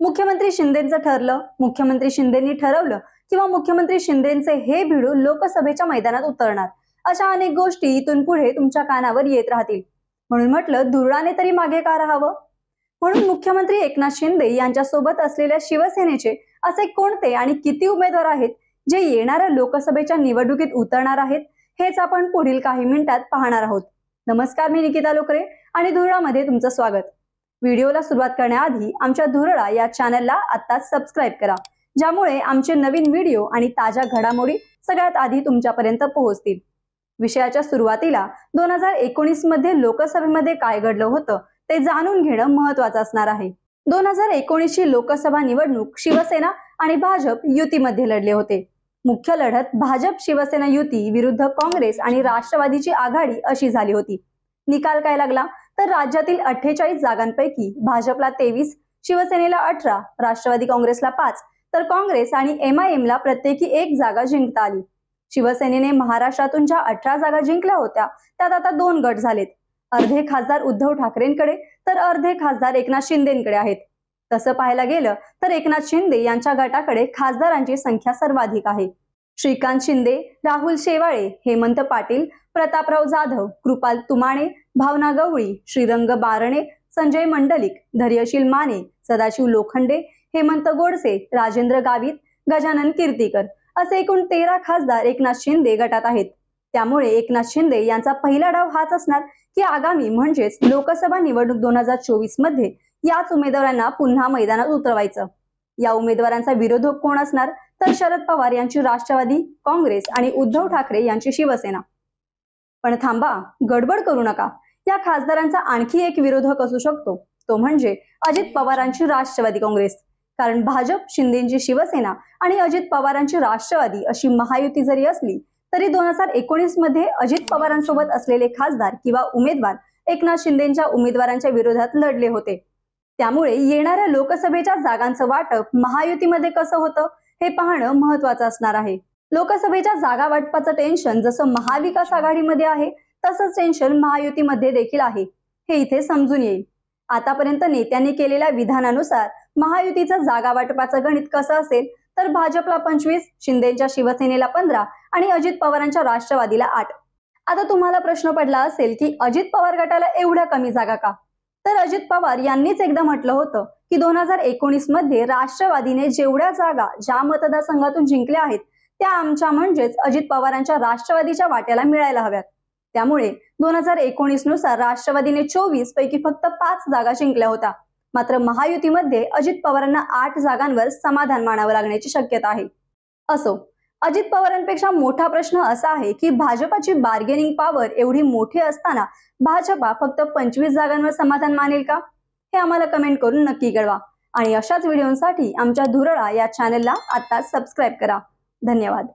मुख्यमंत्री शिंदेचं ठरलं मुख्यमंत्री शिंदेनी ठरवलं किंवा मुख्यमंत्री शिंदेचे हे भिडू लोकसभेच्या मैदानात उतरणार. अशा अनेक गोष्टी इथून पुढे तुमच्या कानावर येत राहतील. म्हणून म्हटलं धुरळाने तरी मागे का राहावं? म्हणून मुख्यमंत्री एकनाथ शिंदे यांच्या सोबत असलेल्या शिवसेनेचे असे कोणते आणि किती उमेदवार आहेत जे येणाऱ्या लोकसभेच्या निवडणुकीत उतरणार आहेत हेच आपण पुढील काही मिनिटात पाहणार आहोत. नमस्कार मी निकिता लोकरे आणि धुळामध्ये तुमचं स्वागत. व्हिडिओला सुरुवात करण्याआधी आमच्या धुरळा या चॅनलला आत्ताच सबस्क्राईब करा ज्यामुळे आमचे नवीन व्हिडिओ आणि ताज्या घडामोडी सगळ्यात आधी तुमच्यापर्यंत पोहोचतील. विषयाच्या सुरुवातीला दोन हजार एकोणीसमध्ये लोकसभेमध्ये काय घडलं होतं ते जाणून घेणं महत्वाचं असणार आहे. दोन हजार एकोणीसची लोकसभा निवडणूक शिवसेना आणि भाजप युतीमध्ये लढले होते. मुख्य लढत भाजप शिवसेना युती विरुद्ध काँग्रेस आणि राष्ट्रवादीची आघाडी अशी झाली होती. निकाल काय लागला? तर राज्यातील अठ्ठेचाळीस जागांपैकी भाजपला तेवीस शिवसेनेला अठरा राष्ट्रवादी काँग्रेसला पाच तर काँग्रेस आणि एमआयएमला प्रत्येकी एक जागा जिंकता आली. शिवसेनेने महाराष्ट्रातून ज्या अठरा जागा जिंकल्या होत्या त्यात आता दोन गट झालेत. अर्धे खासदार उद्धव ठाकरेंकडे तर अर्धे खासदार एकनाथ शिंदेकडे आहेत. तसं पाहायला गेलं तर एकनाथ शिंदे यांच्या गटाकडे खासदारांची संख्या सर्वाधिक आहे. श्रीकांत शिंदे राहुल शेवाळे हेमंत पाटील प्रतापराव जाधव कृपाल तुमाणे भावना गवळी श्रीरंग बारणे संजय मंडलिक धैर्यशील माने सदाशिव लोखंडे हेमंत गोडसे राजेंद्र गावित गजानन कीर्तीकर असे एकूण तेरा खासदार एकनाथ शिंदे गटात आहेत. त्यामुळे एकनाथ शिंदे यांचा पहिला डाव हाच असणार की आगामी म्हणजेच लोकसभा निवडणूक दोन हजार चोवीसमध्ये याच उमेदवारांना पुन्हा मैदानात उतरवायचं. या उमेदवारांचा विरोधक कोण असणार? तर शरद पवार यांची राष्ट्रवादी काँग्रेस आणि उद्धव ठाकरे यांची शिवसेना. पण थांबा गडबड करू नका. या खासदारांचा आणखी एक विरोधक असू शकतो. तो म्हणजे अजित पवारांची राष्ट्रवादी काँग्रेस. कारण भाजप शिंदेची शिवसेना आणि अजित पवारांची राष्ट्रवादी अशी महायुती जरी असली तरी दोन हजार एकोणीसमध्ये अजित पवारांसोबत असलेले खासदार किंवा उमेदवार एकनाथ शिंदेच्या उमेदवारांच्या विरोधात लढले होते. त्यामुळे येणाऱ्या लोकसभेच्या जागांचं वाटप महायुतीमध्ये कसं होतं? हे पाहणं महत्वाचं असणार आहे. लोकसभेच्या जागा वाटपाचं टेन्शन जसं महाविकास आघाडीमध्ये आहे तसंच टेन्शन महायुतीमध्ये देखील आहे. हे इथे समजून येईल. आतापर्यंत नेत्यांनी केलेल्या विधानानुसार महायुतीचं जागा वाटपाचं गणित कसं असेल तर भाजपला पंचवीस शिंदेच्या शिवसेनेला पंधरा आणि अजित पवारांच्या राष्ट्रवादीला आठ. आता तुम्हाला प्रश्न पडला असेल की अजित पवार गटाला एवढ्या कमी जागा का? तर अजित पवार यांनीच एकदा म्हटलं होतं की दोन हजार एकोणीसमध्ये राष्ट्रवादीने जेवढ्या जागा ज्या मतदारसंघातून जिंकल्या आहेत त्या आमच्या म्हणजेच अजित पवारांच्या राष्ट्रवादीच्या वाट्याला मिळायला हव्यात. त्यामुळे दोन हजार एकोणीसनुसार राष्ट्रवादीने चोवीस पैकी फक्त पाच जागा जिंकल्या होत्या. मात्र महायुतीमध्ये अजित पवारांना आठ जागांवर समाधान मानावं लागण्याची शक्यता आहे. असो अजित पवारांपेक्षा मोठा प्रश्न असा आहे की भाजपाची बार्गेनिंग पॉवर एवढी मोठी असताना भाजपा फक्त पंचवीस जागांवर समाधान मानेल का? हे आम्हाला कमेंट करून नक्की कळवा. आणि अशाच व्हिडिओसाठी आमच्या धुरळा या चॅनलला आता सबस्क्राईब करा. धन्यवाद.